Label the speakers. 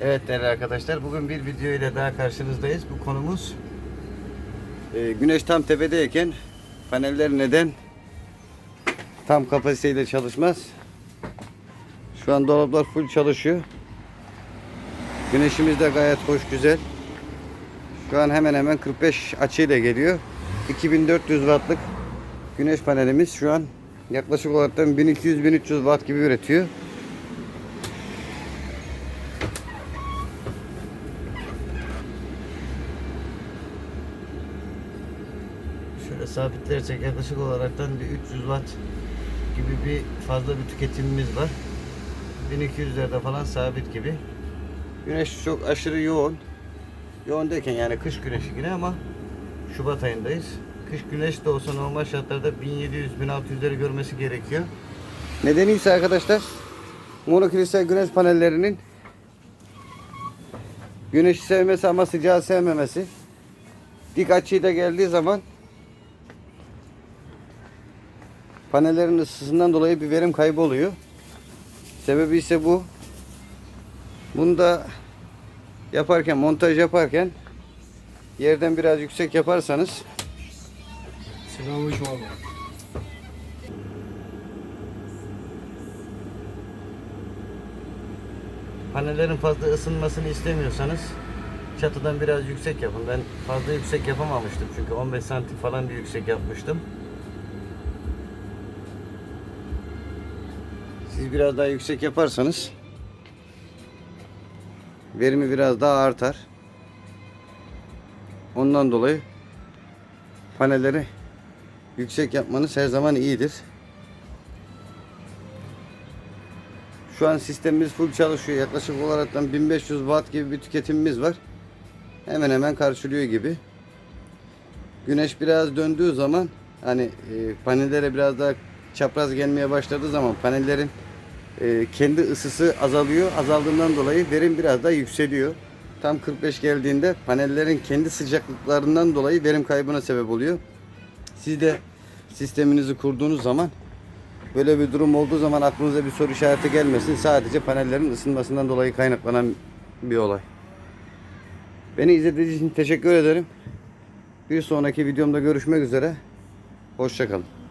Speaker 1: Evet değerli arkadaşlar bugün bir video ile daha karşınızdayız. Bu konumuz e, güneş tam tepedeyken paneller neden tam kapasiteyle çalışmaz? Şu an dolaplar full çalışıyor. Güneşimiz de gayet hoş güzel. Şu an hemen hemen 45 açıyla geliyor. 2400 wattlık güneş panelimiz şu an yaklaşık olarak 1200-1300 watt gibi üretiyor. Şöyle sabitlersek yaklaşık olaraktan bir 300 watt gibi bir fazla bir tüketimimiz var. 1200'lerde falan sabit gibi. Güneş çok aşırı yoğun. Yoğun derken yani kış güneşi yine ama Şubat ayındayız. Kış güneş de olsa normal şartlarda 1700-1600'leri görmesi gerekiyor. Nedeni ise arkadaşlar monokristal güneş panellerinin güneşi sevmesi ama sıcağı sevmemesi. Dik açıyla geldiği zaman panellerin ısısından dolayı bir verim kaybı oluyor. Sebebi ise bu. Bunu da yaparken, montaj yaparken yerden biraz yüksek yaparsanız
Speaker 2: Selamünaleyküm abi.
Speaker 1: panellerin fazla ısınmasını istemiyorsanız çatıdan biraz yüksek yapın. Ben fazla yüksek yapamamıştım çünkü 15 santim falan bir yüksek yapmıştım. Siz biraz daha yüksek yaparsanız verimi biraz daha artar. Ondan dolayı panelleri yüksek yapmanız her zaman iyidir. Şu an sistemimiz full çalışıyor. Yaklaşık olarak 1500 watt gibi bir tüketimimiz var. Hemen hemen karşılıyor gibi. Güneş biraz döndüğü zaman hani e, panellere biraz daha çapraz gelmeye başladığı zaman panellerin e, kendi ısısı azalıyor. Azaldığından dolayı verim biraz daha yükseliyor. Tam 45 geldiğinde panellerin kendi sıcaklıklarından dolayı verim kaybına sebep oluyor. Siz de sisteminizi kurduğunuz zaman böyle bir durum olduğu zaman aklınıza bir soru işareti gelmesin. Sadece panellerin ısınmasından dolayı kaynaklanan bir olay. Beni izlediğiniz için teşekkür ederim. Bir sonraki videomda görüşmek üzere. Hoşçakalın.